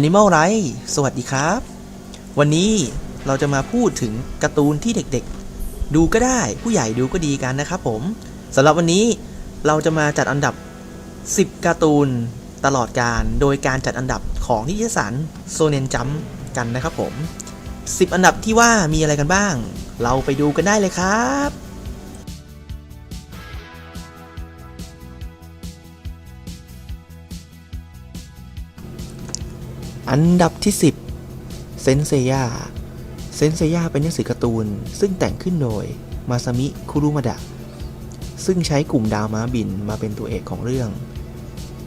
Animal Right สวัสดีครับ วันนี้เราจะมาพูดถึงการ์ตูนที่เด็กๆ ดูก็ได้ผู้ใหญ่ดูก็ดีกันนะครับผมสำหรับวันนี้เราจะมาจัดอันดับ 10 การ์ตูนตลอดการ โดยการจัดอันดับของนิตยสารโซเนนจัมกันนะครับผม 10 อันดับที่ว่ามีอะไรกันบ้าง เราไปดูกันได้เลยครับ อันดับที่ 10 เซนเซยาเซนเซยาเป็นหนังสือการ์ตูน ซึ่งแต่งขึ้นโดยมาซามิ คุรุมาดะ ซึ่งใช้กลุ่มดาวม้าบินมาเป็นตัวเอกของเรื่อง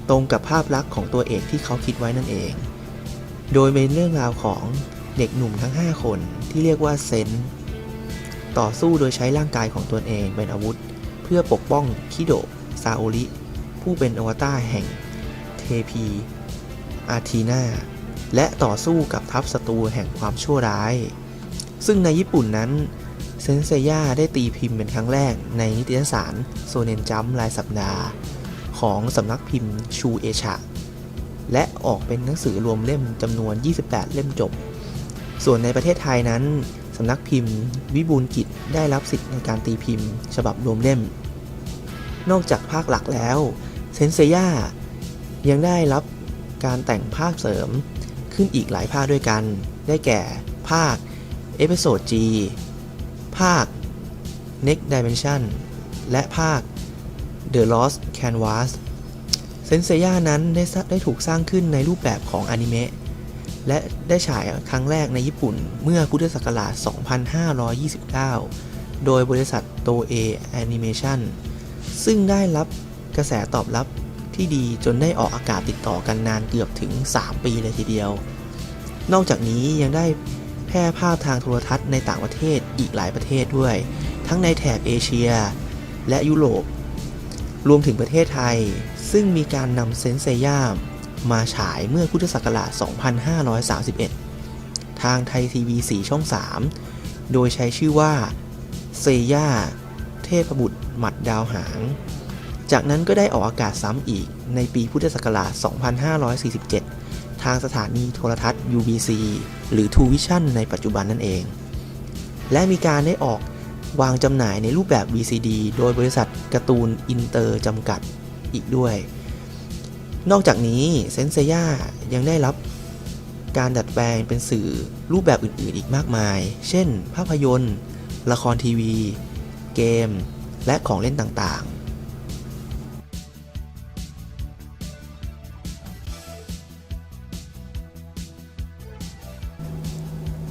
ตรงกับภาพลักษณ์ของตัวเอกที่เขาคิดไว้นั่นเอง โดยเป็นเรื่องราวของเด็กหนุ่มทั้ง 5 คนที่เรียกว่าเซนต่อสู้โดยใช้ร่างกายของตนเองเป็นอาวุธ เพื่อปกป้องคิโดซาโอริผู้เป็นอวตารแห่งเทพีอาทีนา และต่อสู้กับทัพศัตรูแห่งความชั่วร้าย ซึ่งในญี่ปุ่นนั้นเซนเซย่าได้ตีพิมพ์เป็นครั้งแรกในนิตยสารโซเนนจัมรายสัปดาห์ ของสำนักพิมพ์ชูเอชะ และออกเป็นหนังสือรวมเล่มจำนวน 28 เล่มจบ ส่วนในประเทศไทยนั้นสำนักพิมพ์ วิบูลกิจได้รับสิทธิ์ในการตีพิมพ์ ฉบับรวมเล่ม นอกจากภาคหลักแล้วเซนเซย่ายังได้รับการแต่งภาคเสริม ขึ้นอีกหลายภาคด้วยกัน ได้แก่ภาค Episode G ภาค Next Dimension และภาค The Lost Canvas เซนเซย่านั้นได้ได้ถูกสร้างขึ้นในรูปแบบของอนิเมะและได้ฉายครั้งแรกในญี่ปุ่นเมื่อพุทธศักราช 2529 โดยบริษัทโตเอแอนิเมชันซึ่งได้รับกระแสตอบรับ ที่ดีจนได้ออกอากาศติดต่อกันนานเกือบถึง 3 ปีเลยทีเดียว นอกจากนี้ยังได้แพร่ภาพทางโทรทัศน์ในต่างประเทศอีกหลายประเทศด้วย ทั้งในแถบเอเชีย และยุโรป รวมถึงประเทศไทย ซึ่งมีการนำเซนเซย่ามาฉายเมื่อพุทธศักราช 2531 ทางไทยทีวี 4 ช่อง 3 โดยใช้ชื่อว่า เซย่า เทพบุตรหมัดดาวหาง จากนั้นก็ได้ออกอากาศซ้ำอีกในปีพุทธศักราช 2547 ทางสถานีโทรทัศน์ UBC หรือ True Vision ในปัจจุบันนั่นเอง และมีการได้ออกวางจำหน่ายในรูปแบบ VCD โดยบริษัทการ์ตูนอินเตอร์จำกัดอีกด้วย นอกจากนี้เซนเซย่ายังได้รับการดัดแปลงเป็นสื่อรูปแบบอื่นๆ อีกมากมาย เช่น ภาพยนตร์ ละครทีวี เกม และของเล่นต่าง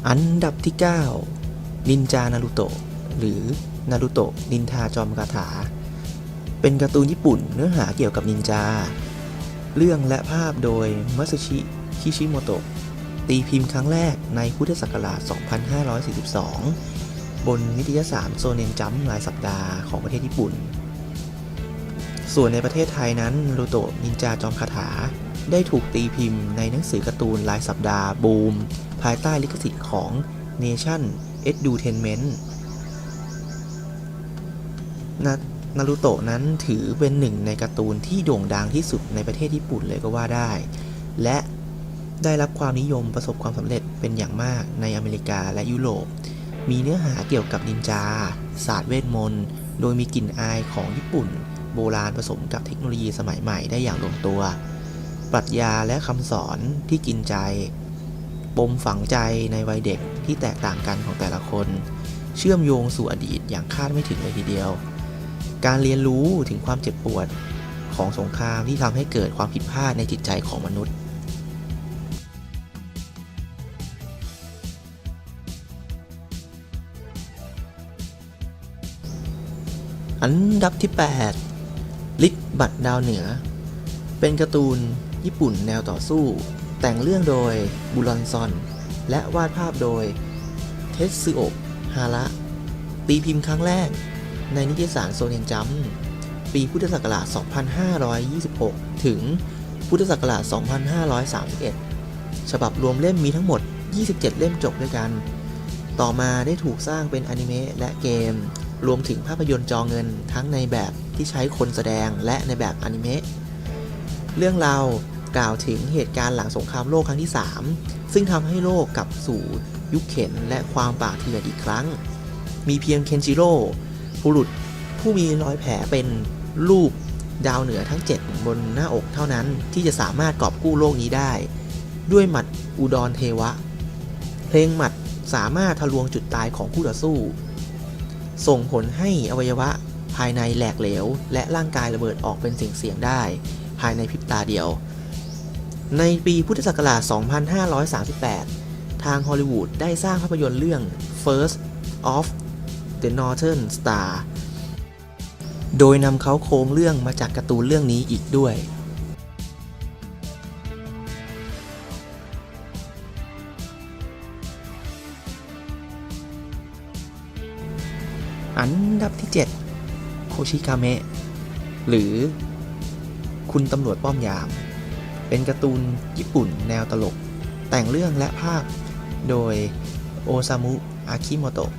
อันดับที่ 9 นินจานารุโตะหรือนารุโตะนินทาจอมคาถา เป็นการ์ตูนญี่ปุ่นเนื้อหาเกี่ยวกับนินจา เรื่องและภาพโดยมัสชิคิชิโมโตะตีพิมพ์ครั้งแรกในพุทธศักราช 2542 บนนิตยสารโซเนนจัมรายสัปดาห์ของประเทศญี่ปุ่น ส่วนในประเทศไทยนั้นนารุโตะนินจาจอมคาถา ได้ถูกตีพิมพ์ในหนังสือการ์ตูนรายสัปดาห์บูม ภายใต้ลิขสิทธิ์ของ Nation Edutainment นานารูโตะนั้นถือเป็นหนึ่งในการ์ตูนที่โด่งดังที่สุดในประเทศญี่ปุ่นเลยก็ว่าได้ และได้รับความนิยมประสบความสำเร็จเป็นอย่างมากในอเมริกาและยุโรป มีเนื้อหาเกี่ยวกับนินจา ศาสตร์เวทมนต์ โดยมีกลิ่นอายของญี่ปุ่น โบราณผสมกับเทคโนโลยีสมัยใหม่ได้อย่างลงตัว ปรัชญาและคำสอนที่กินใจ ปมฝังใจในวัยเด็กที่แตกต่างกันของแต่ละคน เชื่อมโยงสู่อดีตอย่างคาดไม่ถึงเลยทีเดียว การเรียนรู้ถึงความเจ็บปวดของสงครามที่ทำให้เกิดความผิดพลาดในจิตใจของมนุษย์อันดับที่ 8 ลิกบัตรดาวเหนือ เป็นการ์ตูน ญี่ปุ่นแนวต่อสู้ แต่งเรื่องโดยบุรอนซอน และวาดภาพโดย เทสซึโอะฮาระ ตีพิมพ์ครั้งแรก ในนิตยสารโซเนนจัมปีพุทธศักราช 2526 ถึงพุทธศักราช 2531 ฉบับรวมเล่มมีทั้งหมด 27 เล่มจบด้วยกัน ต่อมาได้ถูกสร้างเป็นอนิเมะและเกม รวมถึงภาพยนตร์จอเงินทั้งในแบบที่ใช้คนแสดงและในแบบอนิเมะ เรื่องราว กล่าวถึงเหตุการณ์หลังสงครามโลกครั้งที่ 3 ซึ่งทำให้โลกกลับสู่ยุคเข็นและความป่าเถื่อนอีกครั้ง มีเพียงเคนจิโร่บุรุษผู้มีรอยแผลเป็นรูปดาวเหนือทั้ง 7 บนหน้าอกเท่านั้นที่จะสามารถกอบกู้โลกนี้ได้ ด้วยหมัดอุดรเทวะ เพลงหมัดสามารถทะลวงจุดตายของคู่ต่อสู้ ส่งผลให้อวัยวะภายในแหลกเหลว และร่างกายระเบิดออกเป็นเสียงได้ ภายในพริบตาเดียว ในปีพุทธศักราช 2538 ทางฮอลลีวูดได้สร้างภาพยนตร์เรื่อง First of the Northern Star โดยนำเขาโครงเรื่องมาจากการ์ตูนเรื่องนี้อีกด้วย อันดับที่ 7 โคชิคาเมะ หรือคุณตำรวจป้อมยาม เป็นการ์ตูนญี่ปุ่นแนวตลก แต่งเรื่องและภาพโดยโอซามุอาคิโมโตะ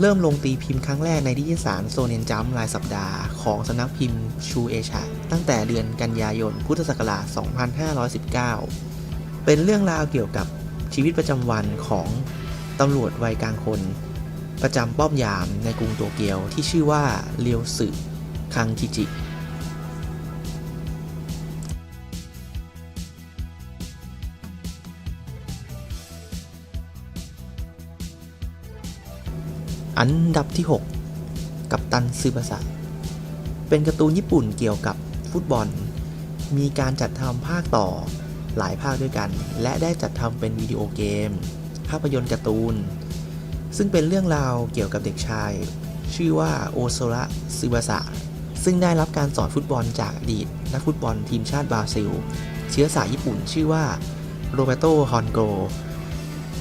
เริ่มลงตีพิมพ์ครั้งแรกในนิตยสารโซเนนจัมรายสัปดาห์ของสำนักพิมพ์ชูเอชาตั้งแต่เดือนกันยายนพุทธศักราช 2519 เป็นเรื่องราวเกี่ยวกับชีวิตประจำวันของตำรวจวัยกลางคน ประจำป้อมยามในกรุงโตเกียวที่ชื่อว่าเรียวสึคังคิจิ อันดับที่ 6 กับตันซึบาสะเป็นการ์ตูนญี่ปุ่นเกี่ยวกับฟุตบอล มีการจัดทำภาคต่อหลายภาคด้วยกัน และได้จัดทำเป็นวิดีโอเกม ภาพยนตร์การ์ตูน ซึ่งเป็นเรื่องราวเกี่ยวกับเด็กชาย ชื่อว่าโอโซระซึบาสะซึ่งได้รับการสอนฟุตบอลจากอดีตนักฟุตบอลทีมชาติบราซิล เชื้อสายญี่ปุ่นชื่อว่าโรเบโตฮอนโก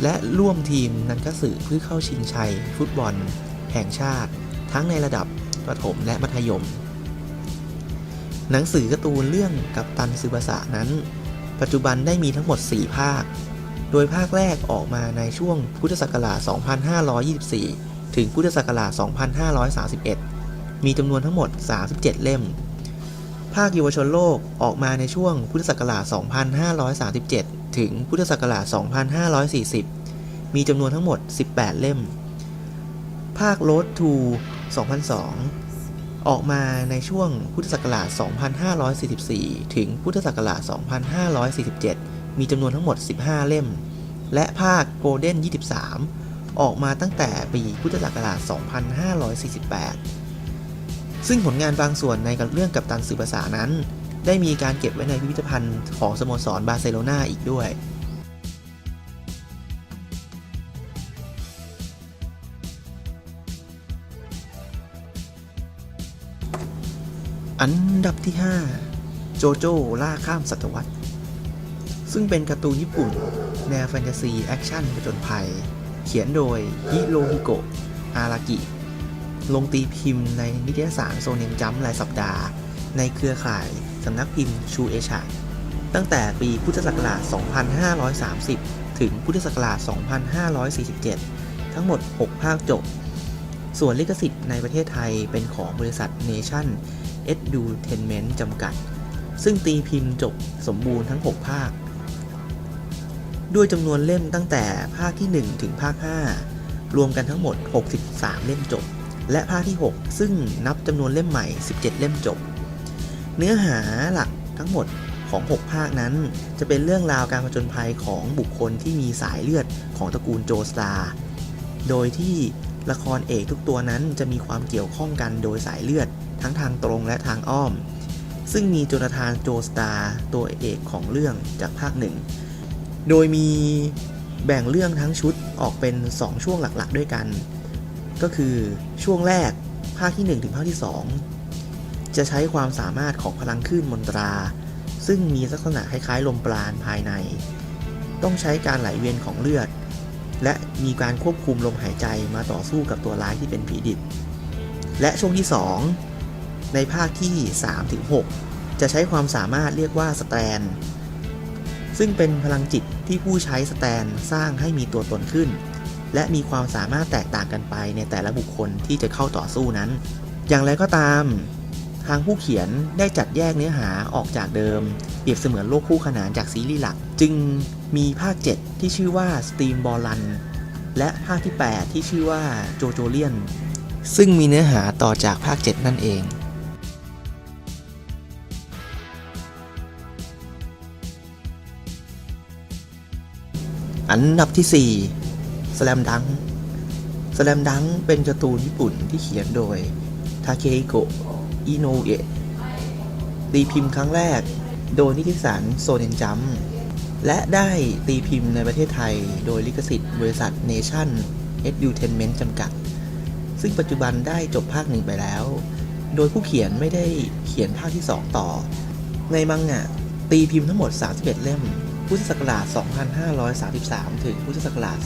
และร่วมทีมนันกสึเพื่อเข้าชิงชัย ฟุตบอล แห่งชาติ ทั้งในระดับประถมและมัธยม หนังสือการ์ตูนเรื่องกับตันซึบาสะนั้น ปัจจุบันได้มีทั้งหมด 4 ภาค โดยภาคแรกออกมาในช่วงพุทธศักราช 2524 ถึงพุทธศักราช 2531 มีจำนวนทั้งหมด 37 เล่ม ภาคเยาวชนโลกออกมาในช่วงพุทธศักราช 2537 ถึงพุทธศักราช 2540 มีจำนวนทั้งหมด 18 เล่ม ภาค Road to 2002 ออกมาในช่วงพุทธศักราช 2544 ถึงพุทธศักราช 2547 มีจำนวนทั้งหมด 15 เล่ม และภาค Golden 23 ออกมาตั้งแต่ปีพุทธศักราช 2548 ซึ่งผลงานบางส่วนในเรื่องกับตันสื่อภาษานั้น ได้มีการเก็บไว้ในพิพิธภัณฑ์ของสโมสรบาร์เซโลนาอีกด้วยอันดับที่ 5 โจโจ้ล่าข้ามศตวรรษ ซึ่งเป็นการ์ตูนญี่ปุ่น แนวแฟนตาซี แอคชั่นผจญภัย เขียนโดยฮิโรฮิโกะ อารากิ ลงตีพิมพ์ในนิตยสารโซเนนจัมรายสัปดาห์ ในเครือข่าย สำนักพิมพ์ชูเอชาตั้งแต่ปีพุทธศักราช 2530 ถึงพุทธศักราช 2547 ทั้งหมด 6 ภาคจบ ส่วนลิขสิทธิ์ในประเทศไทยเป็นของบริษัท Nation Edutainment จำกัด ซึ่งตีพิมพ์จบสมบูรณ์ทั้ง 6 ภาค ด้วยจำนวนเล่มตั้งแต่ภาคที่ 1 ถึงภาค 5 รวมกันทั้งหมด 63 เล่มจบ และภาคที่ 6 ซึ่งนับจำนวนเล่มใหม่ 17 เล่มจบ เนื้อหาหลักทั้งหมดของ 6 ภาคนั้น จะเป็นเรื่องราวการผจญภัยของบุคคลที่มีสายเลือดของตระกูลโจสตาร์โดยที่ละครเอกทุกตัวนั้นจะมีความเกี่ยวข้องกันโดยสายเลือดทั้งทางตรงและทางอ้อม ซึ่งมีโจนาธานโจสตาร์ตัวเอกของเรื่องจากภาคหนึ่ง โดยมีแบ่งเรื่องทั้งชุดออกเป็น 2 ช่วงหลักๆ ด้วยกัน ก็คือช่วงแรกภาคที่ 1 ถึงภาคที่ 2 จะใช้ความสามารถของพลังคลื่นมนตรา ซึ่งมีลักษณะคล้ายๆลมปราณภายใน ต้องใช้การไหลเวียนของเลือด และมีการควบคุมลมหายใจมาต่อสู้กับตัวร้ายที่เป็นผีดิบ และช่วงที่ 2 ในภาคที่ 3-6 จะใช้ความสามารถเรียกว่าสแตน ซึ่งเป็นพลังจิตที่ผู้ใช้สแตนสร้างให้มีตัวตนขึ้น และมีความสามารถแตกต่างกันไปในแต่ละบุคคลที่จะเข้าต่อสู้นั้น อย่างไรก็ตาม ทางผู้เขียนได้จัดแยกเนื้อหาออกจากเดิม เปรียบเสมือนโลกคู่ขนานจากซีรีส์หลัก จึงมีภาค 7 ที่ชื่อว่า Steam b a l l a n และภาคที่ 8 ที่ชื่อว่า JoJo l i a n ซึ่งมีเนื้อหาต่อจากภาค 7 นั่นเองอันดับที่ 4 Slam Dunk Slam Dunk เป็นการ์ตูนญี่ปุ่นที่เขียนโดย ทาเคฮิโกะ อิโนเอะตีพิมพ์ครั้งแรก โดยนิติสารโซเนนจัมและได้ตีพิมพ์ในประเทศไทย โดยลิขสิทธิ์บริษัท Nation Edutainment จำกัด ซึ่งปัจจุบันได้จบภาคหนึ่งไปแล้ว โดยผู้เขียนไม่ได้เขียนภาคที่ 2 ต่อ ในมังงะตีพิมพ์ทั้งหมด 31 เล่ม พุทธศักราช 2533 ถึงพุทธศักราช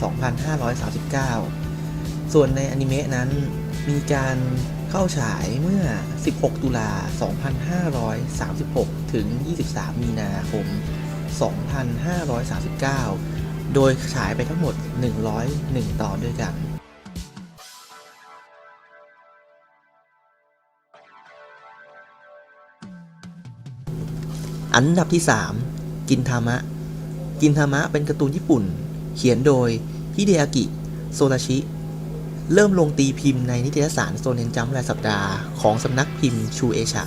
2539 ส่วนในอนิเมะนั้นมีการ เข้าฉายเมื่อ 16 ตุลา 2536 ถึง 23 มีนาคม 2539 โดยฉายไปทั้งหมด 101 ตอนด้วยกันอันดับที่ 3 กินทามะ กินทามะเป็นการ์ตูนญี่ปุ่น เขียนโดยฮิเดอากิ โซราชิ เริ่มลงตีพิมพ์ในนิตยสารโซเนนจัมรายสัปดาห์ของสำนักพิมพ์ชูเอชะ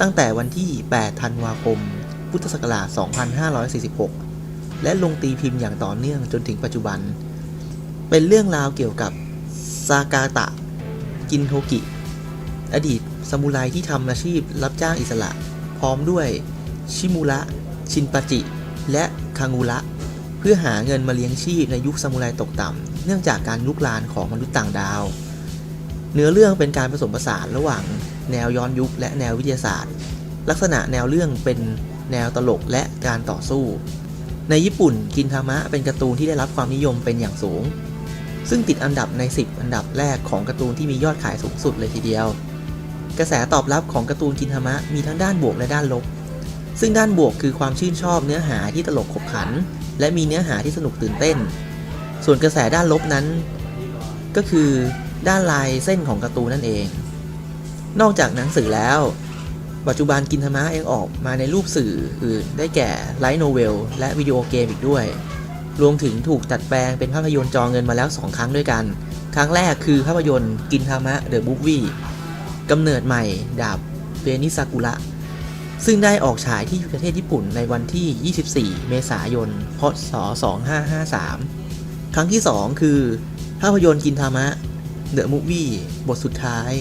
ตั้งแต่วันที่ 8 ธันวาคม พุทธศักราช 2546 และลงตีพิมพ์อย่างต่อเนื่องจนถึงปัจจุบัน เป็นเรื่องราวเกี่ยวกับซากาตะ กินโทกิ อดีตซามูไรที่ทำอาชีพรับจ้างอิสระ พร้อมด้วยชิมุระ ชินปาจิ และคางูระ เพื่อหาเงินมาเลี้ยงชีพในยุคซามูไรตกต่ำ เนื่องจากการลุกลานของมนุษย์ต่างดาว เนื้อเรื่องเป็นการผสมผสานระหว่างแนวย้อนยุคและแนววิทยาศาสตร์ ลักษณะแนวเรื่องเป็นแนวตลกและการต่อสู้ ในญี่ปุ่นกินทามะเป็นการ์ตูนที่ได้รับความนิยมเป็นอย่างสูง ซึ่งติดอันดับใน 10 อันดับแรกของการ์ตูนที่มียอดขายสูงสุดเลยทีเดียว กระแสตอบรับของการ์ตูนกินทามะมีทั้งด้านบวกและด้านลบ ซึ่งด้านบวกคือความชื่นชอบเนื้อหาที่ตลกขบขัน และมีเนื้อหาที่สนุกตื่นเต้น ส่วนกระแสด้านลบนั้น ก็คือด้านลายเส้นของการ์ตูนนั่นเอง นอกจากหนังสือแล้ว ปัจจุบันกินธรรมะยังออกมาในรูปสื่ออื่นได้แก่ไลท์โนเวลและวิดีโอเกมอีกด้วย รวมถึงถูกตัดแปลงเป็นภาพยนตร์จอเงินมาแล้ว 2 ครั้งด้วยกัน ครั้งแรกคือภาพยนตร์กินธรรมะเดอะบูฟวี่กำเนิดใหม่ดาบเบนิซากุระซึ่งได้ออกฉายที่ประเทศญี่ปุ่นในวันที่ 24 เมษายน พศ 2553 ครั้งที่ 2 คือ ภาพยนตร์กินธรรมะเดอะมูฟวี่บทสุดท้าย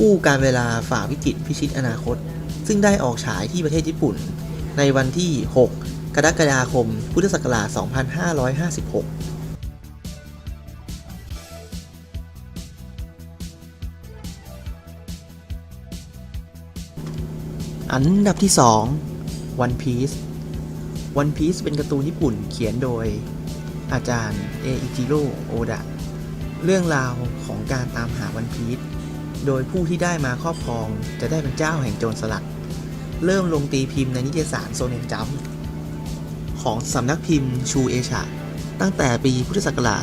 กู้การเวลาฝ่าวิกฤตพิชิตอนาคต ซึ่งได้ออกฉายที่ประเทศญี่ปุ่น ในวันที่ 6 กรกฎาคม พุทธศักราช 2556อันดับที่ 2 One Piece One Piece เป็นการ์ตูนญี่ปุ่นเขียนโดย อาจารย์เออิจิโร่โอดะเรื่องราวของการตามหาวันพีชโดยผู้ที่ได้มาครอบครองจะได้เป็นเจ้าแห่งโจรสลัด เริ่มลงตีพิมพ์ในนิตยสารโซเนนจัมของสำนักพิมพ์ชูเอชะตั้งแต่ปีพุทธศักราช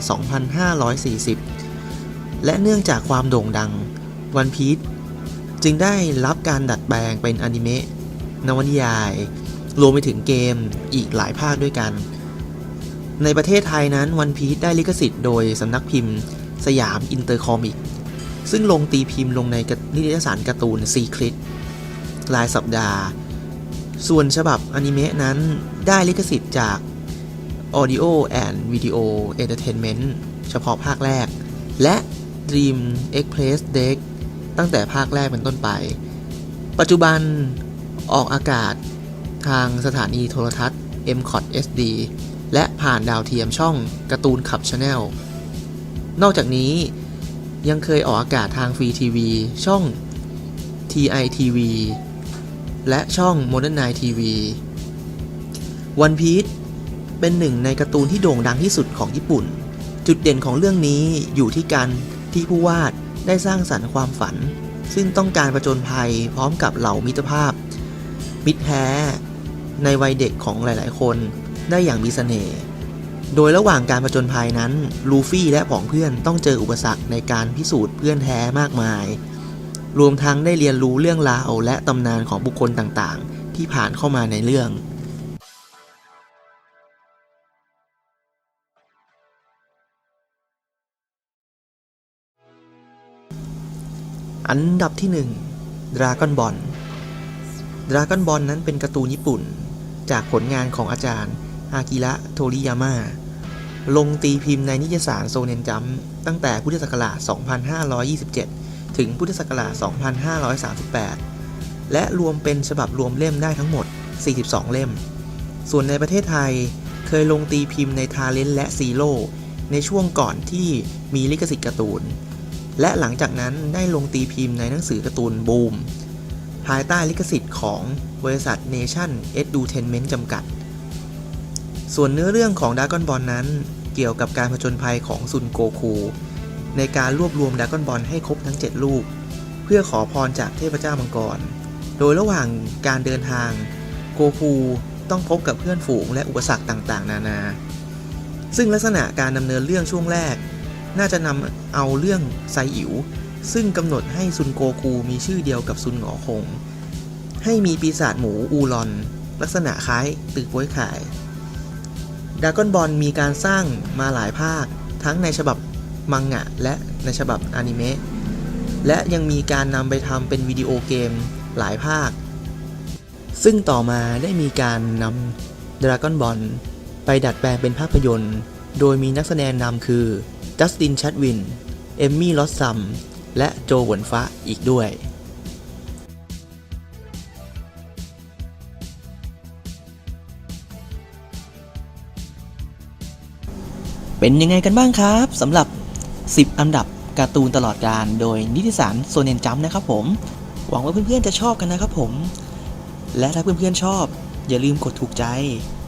2540 และเนื่องจากความโด่งดังวันพีชจึงได้รับการดัดแปลงเป็นอนิเมะนวนิยาย รวมไปถึงเกมอีกหลายภาคด้วยกัน ในประเทศไทยนั้นวันพีชได้ลิขสิทธิ์โดยสำนักพิมพ์สยามอินเตอร์คอมิก ซึ่งลงตีพิมพ์ลงในนิตยสารการ์ตูนซีคลิตรายสัปดาห์ ส่วนฉบับอนิเมะนั้นได้ลิขสิทธิ์จาก Audio and Video Entertainment เฉพาะภาคแรก และ Dream Express Deck ตั้งแต่ภาคแรกเป็นต้นไป ปัจจุบันออกอากาศทางสถานีโทรทัศน์ m c o t SD และผ่านดาวเทียมช่องการ์ตูนขับชาแนลนอกจากนี้ยังเคยออกอากาศทางฟรีทีวีช่อง TITV และช่อง Modern Night TV One Piece เป็นหนึ่งในการ์ตูนที่โด่งดังที่สุดของญี่ปุ่น จุดเด่นของเรื่องนี้อยู่ที่การที่ผู้วาดได้สร้างสรรค์ความฝัน ซึ่งต้องการประจนภัยพร้อมกับเหล่ามิตรภาพ มิตรแท้ในวัยเด็กของหลาย ๆ คน ได้อย่างมีเสน่ห์ โดยระหว่างการประจนภัยนั้น ลูฟี่และผองเพื่อนต้องเจออุปสรรคในการพิสูจน์เพื่อนแท้มากมาย รวมทั้งได้เรียนรู้เรื่องราวและตำนานของบุคคลต่างๆ ที่ผ่านเข้ามาในเรื่องอันดับที่1 Dragon Ball Dragon Ball นั้นเป็นการ์ตูนญี่ปุ่น จากผลงานของอาจารย์ อากิระโทริยาม่าลงตีพิมพ์ในนิตยสารโซเนนจัมตั้งแต่พุทธศักราช 2527 ถึงพุทธศักราช 2538 และรวมเป็นฉบับรวมเล่มได้ทั้งหมด 42 เล่ม ส่วนในประเทศไทยเคยลงตีพิมพ์ในทาเลนและซีโร่ในช่วงก่อนที่มีลิขสิทธิ์การ์ตูน และหลังจากนั้นได้ลงตีพิมพ์ในหนังสือการ์ตูนบูมภายใต้ลิขสิทธิ์ของบริษัท Nation Edutainment จำกัด ส่วนเนื้อเรื่องของด r a ก้อนบอลนั้น เกี่ยวกับการผจญภัยของซุนโกคู ในการรวบรวมด r a ก้อนบอลให้ครบทั้ง 7 ลูก เพื่อขอพรจากเทพเจ้ามังกร โดยระหว่างการเดินทาง โกคูต้องพบกับเพื่อนฝูงและอุปสรรคต่างๆ นานา ซึ่งลักษณะการดำเนินเรื่องช่วงแรก น่าจะนำเอาเรื่องไซอิ๋วซึ่งกำหนดให้ซุนโกคูมีชื่อเดียวกับซุนหงอคง ให้มีปีศาจหมูอูลอน ลักษณะคล้ายตึกโป้ยขาย ด r a ก้อนบอลมีการสร้างมาหลายภาค ทั้งในฉบับมังงะ และในฉบับอนิเมะและยังมีการนำไปทำเป็นวิดีโอเกมหลายภาค ซึ่งต่อมาได้มีการนำด r a ก้อนบอลไปดัดแปลงเป็นภาพยนตร์ โดยมีนักแสดงนำคือ จัสติน ชัดวิน เอมมี่ ลอสซัม และโจหวนฟ้าอีกด้วย เป็นยังไงกันบ้างครับสำหรับ 10 อันดับการ์ตูนตลอดการโดยนิติสารโซเนนจัมนะครับผม หวังว่าเพื่อนๆจะชอบกันนะครับผม และถ้าเพื่อนๆชอบ อย่าลืมกดถูกใจ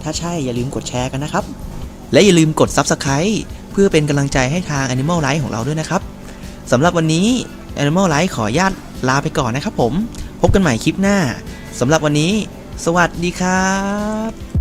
ถ้าใช่อย่าลืมกดแชร์กันนะครับ และอย่าลืมกด Subscribe เพื่อเป็นกำลังใจให้ทาง Animal Life ของเราด้วยนะครับสำหรับวันนี้ Animal Life ขออนุญาตลาไปก่อนนะครับผม พบกันใหม่คลิปหน้าสำหรับวันนี้ สวัสดีครับ